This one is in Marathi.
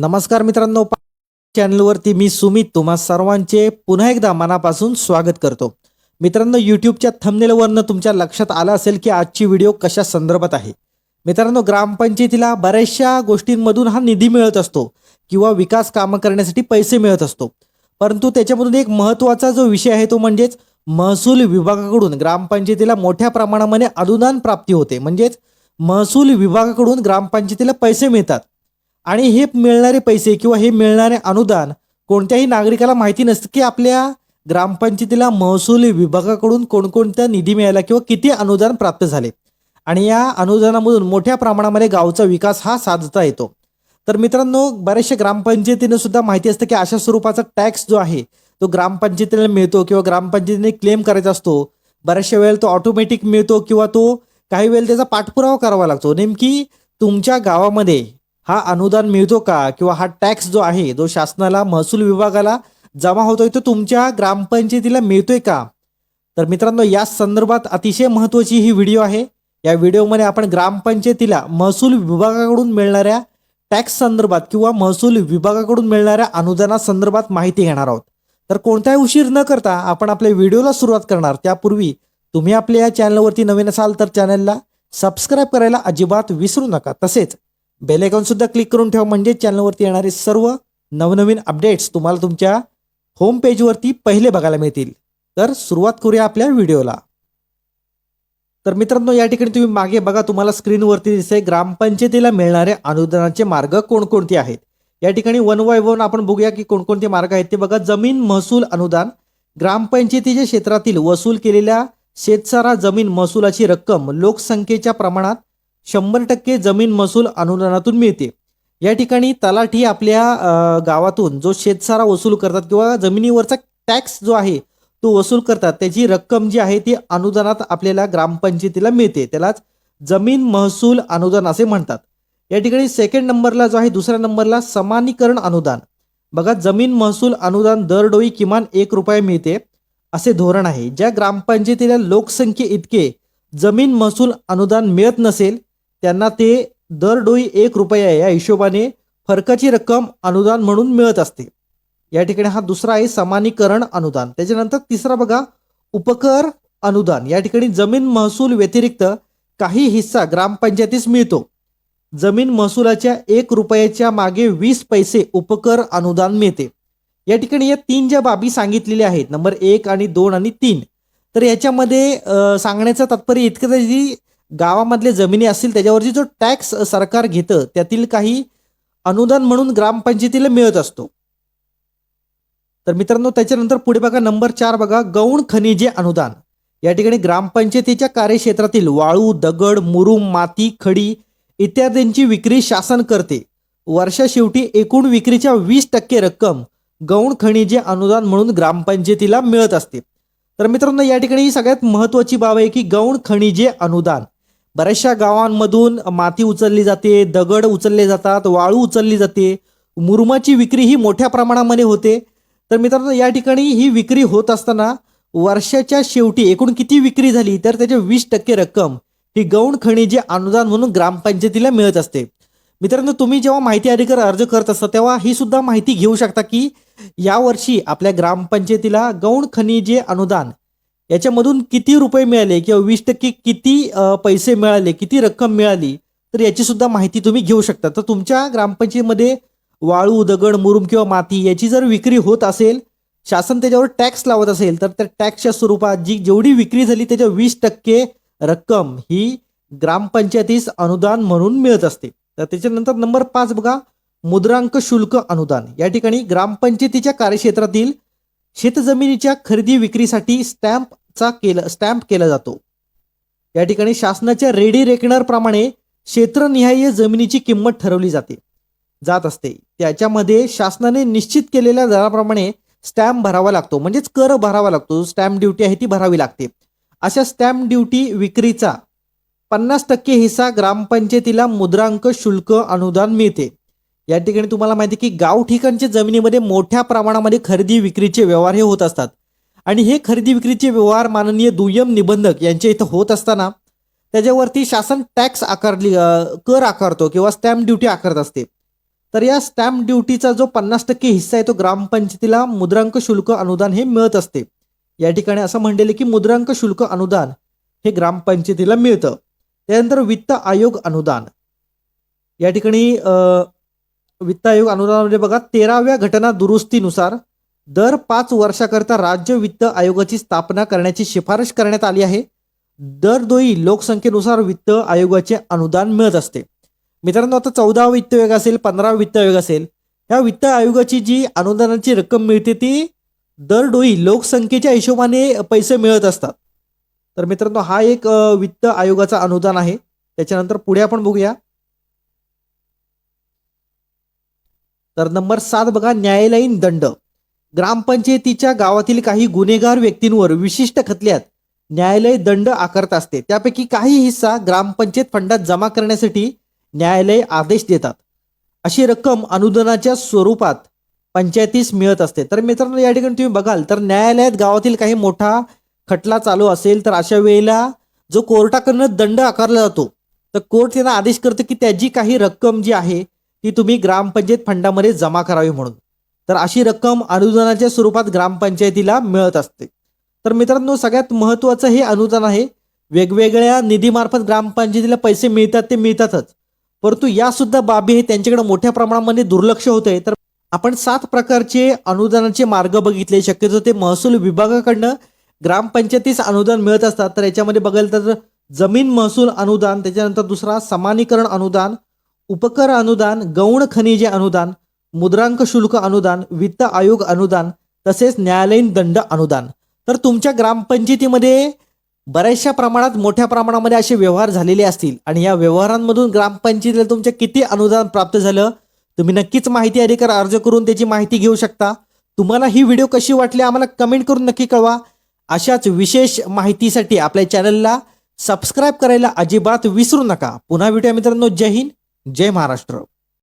नमस्कार मित्रांनो चॅनलवरती मी सुमित तुम्हा सर्वांचे पुन्हा एकदा मनापासून स्वागत करतो. मित्रांनो यूट्यूबच्या थंबनेलवरनं तुमच्या लक्षात आलं असेल की आजची व्हिडिओ कशा संदर्भात आहे. मित्रांनो ग्रामपंचायतीला बऱ्याचशा गोष्टींमधून हा निधी मिळत असतो किंवा विकास कामं करण्यासाठी पैसे मिळत असतो. परंतु त्याच्यामधून एक महत्त्वाचा जो विषय आहे तो म्हणजेच महसूल विभागाकडून ग्रामपंचायतीला मोठ्या प्रमाणामध्ये अनुदान प्राप्ती होते. म्हणजेच महसूल विभागाकडून ग्रामपंचायतीला पैसे मिळतात. आणि हे मिळणारे पैसे किंवा हे मिळणारे अनुदान कोणत्याही नागरिकाला माहिती नसतं की आपल्या ग्रामपंचायतीला महसूल विभागाकडून कोणकोणत्या निधी मिळाला किंवा किती अनुदान प्राप्त झाले. आणि या अनुदानामधून मोठ्या प्रमाणामध्ये गावचा विकास हा साधता येतो. तर मित्रांनो बऱ्याचशा ग्रामपंचायतीनं सुद्धा माहिती असतं की अशा स्वरूपाचा टॅक्स जो आहे तो ग्रामपंचायतीला मिळतो किंवा ग्रामपंचायतीने क्लेम करायचा असतो. बऱ्याचशा वेळेला तो ऑटोमॅटिक मिळतो किंवा तो काही वेळेला त्याचा पाठपुरावा करावा लागतो. नेमकी तुमच्या गावामध्ये हा अनुदान मिळतो का? किंवा हा टॅक्स जो आहे जो शासनाला महसूल विभागाला जमा होतोय तो तुमच्या ग्रामपंचायतीला मिळतोय का? तर मित्रांनो या संदर्भात अतिशय महत्त्वाची ही व्हिडिओ आहे. या व्हिडिओमध्ये आपण ग्रामपंचायतीला महसूल विभागाकडून मिळणाऱ्या टॅक्स संदर्भात किंवा महसूल विभागाकडून मिळणाऱ्या अनुदानासंदर्भात माहिती घेणार आहोत. तर कोणताही उशीर न करता आपण आपल्या व्हिडिओला सुरुवात करणार. त्यापूर्वी तुम्ही आपल्या या चॅनलवरती नवीन असाल तर चॅनलला सबस्क्राईब करायला अजिबात विसरू नका. तसेच बेल सुद्धा क्लिक करून ठेवा. म्हणजे चॅनलवरती येणारे सर्व नवनवीन अपडेट्स तुम्हाला तुमच्या होम पेजवरती पहिले बघायला मिळतील. तर सुरुवात करूया आपल्या व्हिडिओला तर मित्रांनो या ठिकाणी तुम्ही मागे बघा तुम्हाला स्क्रीनवरती दिसते ग्रामपंचायतीला मिळणारे अनुदानाचे मार्ग कोणकोणते आहेत? या ठिकाणी वन बाय वन आपण बघूया की कोणकोणते मार्ग आहेत ते बघा. जमीन महसूल अनुदान ग्रामपंचायतीच्या क्षेत्रातील वसूल केलेल्या शेतसारा जमीन महसुलाची रक्कम लोकसंख्येच्या प्रमाणात शंभर टक्के जमीन महसूल अनुदानातून मिळते. या ठिकाणी तलाठी आपल्या गावातून जो शेतसारा वसूल करतात किंवा जमिनीवरचा टॅक्स जो आहे तो वसूल करतात त्याची रक्कम जी आहे ती अनुदानात आपल्याला ग्रामपंचायतीला मिळते. त्यालाच जमीन महसूल अनुदान असे म्हणतात. या ठिकाणी सेकंड नंबरला जो आहे दुसऱ्या नंबरला समानीकरण अनुदान. बघा जमीन महसूल अनुदान दरडोई किमान एक रुपये मिळते असे धोरण आहे. ज्या ग्रामपंचायतीला लोकसंख्ये इतके जमीन महसूल अनुदान मिळत नसेल त्यांना ते दरडोई एक रुपया या हिशोबाने फरकाची रक्कम अनुदान म्हणून मिळत असते. या ठिकाणी हा दुसरा आहे समानीकरण अनुदान. त्याच्यानंतर तिसरा बघा उपकर अनुदान. या ठिकाणी जमीन महसूल व्यतिरिक्त काही हिस्सा ग्रामपंचायतीस मिळतो. जमीन महसुलाच्या एक रुपयाच्या मागे वीस पैसे उपकर अनुदान मिळते. या ठिकाणी या तीन ज्या बाबी सांगितलेल्या आहेत नंबर एक आणि दोन आणि तीन तर याच्यामध्ये सांगण्याचं तात्पर्य इतकं जी गावामधले जमिनी असतील त्याच्यावरची जो टॅक्स सरकार घेतं त्यातील काही अनुदान म्हणून ग्रामपंचायतीला मिळत असतो. तर मित्रांनो त्याच्यानंतर पुढे बघा नंबर चार बघा गौण खनिजे अनुदान. या ठिकाणी ग्रामपंचायतीच्या कार्यक्षेत्रातील वाळू दगड मुरुम माती खडी इत्यादींची विक्री शासन करते. वर्षा शेवटी एकूण विक्रीच्या वीस टक्के रक्कम गौण खनिजे अनुदान म्हणून ग्रामपंचायतीला मिळत असते. तर मित्रांनो या ठिकाणी ही सगळ्यात महत्त्वाची बाब आहे की गौण खनिजे अनुदान. बऱ्याचशा गावांमधून माती उचलली जाते दगड उचलले जातात वाळू उचलली जाते. मुरुमाची विक्री ही मोठ्या प्रमाणामध्ये होते. तर मित्रांनो या ठिकाणी ही विक्री होत असताना वर्षाच्या शेवटी एकूण किती विक्री झाली? तर त्याच्या वीस टक्के रक्कम ही गौण खनिजे अनुदान म्हणून ग्रामपंचायतीला मिळत असते. मित्रांनो तुम्ही जेव्हा माहिती अधिकार अर्ज करत असता तेव्हा ही सुद्धा माहिती घेऊ शकता की यावर्षी आपल्या ग्रामपंचायतीला गौण खनिजे अनुदान याच्यामधून किती रुपये मिळाले किंवा वीस टक्के किती पैसे मिळाले किती रक्कम मिळाली तर याची सुद्धा माहिती तुम्ही घेऊ शकता. तर तुमच्या ग्रामपंचायतीमध्ये वाळू दगड मुरुम किंवा माती याची जर विक्री होत असेल शासन त्याच्यावर टॅक्स लावत असेल तर त्या टॅक्सच्या स्वरूपात जी जेवढी विक्री झाली त्याच्या वीस टक्के रक्कम ही ग्रामपंचायतीस अनुदान म्हणून मिळत असते. तर त्याच्यानंतर नंबर पाच बघा मुद्रांक शुल्क अनुदान. या ठिकाणी ग्रामपंचायतीच्या कार्यक्षेत्रातील शेतजमिनीच्या खरेदी विक्रीसाठी स्टॅम्पचा केला स्टॅम्प केला जातो. या ठिकाणी शासनाच्या रेडी रेकनरप्रमाणे क्षेत्रनिहाय जमिनीची किंमत ठरवली जाते. जात असते. त्याच्यामध्ये शासनाने निश्चित केलेल्या दराप्रमाणे स्टॅम्प भरावा लागतो. म्हणजेच कर भरावा लागतो. स्टॅम्प ड्युटी आहे ती भरावी लागते. अशा स्टॅम्प ड्युटी विक्रीचा पन्नास टक्के हिस्सा ग्रामपंचायतीला मुद्रांक शुल्क अनुदान मिळते. या ठिकाणी तुम्हाला माहिती आहे की गाव ठिकाणच्या जमिनीमध्ये मोठ्या प्रमाणामध्ये खरेदी विक्रीचे व्यवहार हे होत असतात. आणि हे खरेदी विक्रीचे व्यवहार माननीय दुय्यम निबंधक यांच्या इथं होत असताना त्याच्यावरती शासन टॅक्स आकारली कर आकारतो किंवा स्टॅम्प ड्युटी आकारत असते. तर या स्टॅम्प ड्युटीचा जो पन्नास टक्के हिस्सा आहे तो ग्रामपंचायतीला मुद्रांक शुल्क अनुदान हे मिळत असते. या ठिकाणी असं म्हणलेलं की मुद्रांक शुल्क अनुदान हे ग्रामपंचायतीला मिळतं. त्यानंतर वित्त आयोग अनुदान. या ठिकाणी वित्त आयोग अनुदानामध्ये बघा तेराव्या घटना दुरुस्तीनुसार दर पाच वर्षाकरता राज्य वित्त आयोगाची स्थापना करण्याची शिफारस करण्यात आली आहे. दरडोई लोकसंख्येनुसार वित्त आयोगाचे अनुदान मिळत असते. मित्रांनो आता चौदा वित्त आयोग असेल पंधरा वित्त आयोग असेल ह्या वित्त आयोगाची जी अनुदानाची रक्कम मिळते ती दरडोई लोकसंख्येच्या हिशोबाने पैसे मिळत असतात. तर मित्रांनो हा एक वित्त आयोगाचा अनुदान आहे. त्याच्यानंतर पुढे आपण बघूया. तर नंबर सात बघा न्यायालयीन दंड. ग्रामपंचायतीच्या गावातील काही गुन्हेगार व्यक्तींवर विशिष्ट खतल्यात न्यायालय दंड आकारत असते. त्यापैकी काही हिस्सा ग्रामपंचायत फंडात जमा करण्यासाठी न्यायालय आदेश देतात. अशी रक्कम अनुदानाच्या स्वरूपात पंचायतीस मिळत असते. तर मित्रांनो या ठिकाणी तुम्ही बघाल तर न्यायालयात गावातील काही मोठा खटला चालू असेल तर अशा वेळेला जो कोर्टाकडनं दंड आकारला जातो तर कोर्ट त्यांना आदेश करतो की त्याची काही रक्कम जी आहे ती तुम्ही ग्रामपंचायत फंडामध्ये जमा करावी म्हणून. तर अशी रक्कम अनुदानाच्या स्वरूपात ग्रामपंचायतीला मिळत असते. तर मित्रांनो सगळ्यात महत्त्वाचं हे अनुदान आहे. वेगवेगळ्या निधीमार्फत ग्रामपंचायतीला पैसे मिळतात ते मिळतातच. परंतु या सुद्धा बाबी हे त्यांच्याकडे मोठ्या प्रमाणामध्ये दुर्लक्ष होत आहे तर आपण सात प्रकारचे अनुदानाचे मार्ग बघितले. शक्यतो ते महसूल विभागाकडनं ग्रामपंचायतीस अनुदान मिळत असतात. तर याच्यामध्ये बघायला तर जमीन महसूल अनुदान त्याच्यानंतर दुसरा समानीकरण अनुदान उपकर अनुदान गौण खनिजे अनुदान मुद्रांक शुल्क अनुदान वित्त आयोग अनुदान तसेच न्यायालयीन दंड अनुदान. तर तुमच्या ग्रामपंचायतीमध्ये बऱ्याचशा प्रमाणात मोठ्या प्रमाणामध्ये असे व्यवहार झालेले असतील. आणि या व्यवहारांमधून ग्रामपंचायतीला तुमचे किती अनुदान प्राप्त झालं? तुम्ही नक्कीच माहिती अधिकार अर्ज करून त्याची माहिती घेऊ शकता. तुम्हाला ही व्हिडिओ कशी वाटली आम्हाला कमेंट करून नक्की कळवा. अशाच विशेष माहितीसाठी आपल्या चॅनलला सबस्क्राईब करायला अजिबात विसरू नका. पुन्हा भेटूया मित्रांनो. जय हिंद. जय महाराष्ट्र.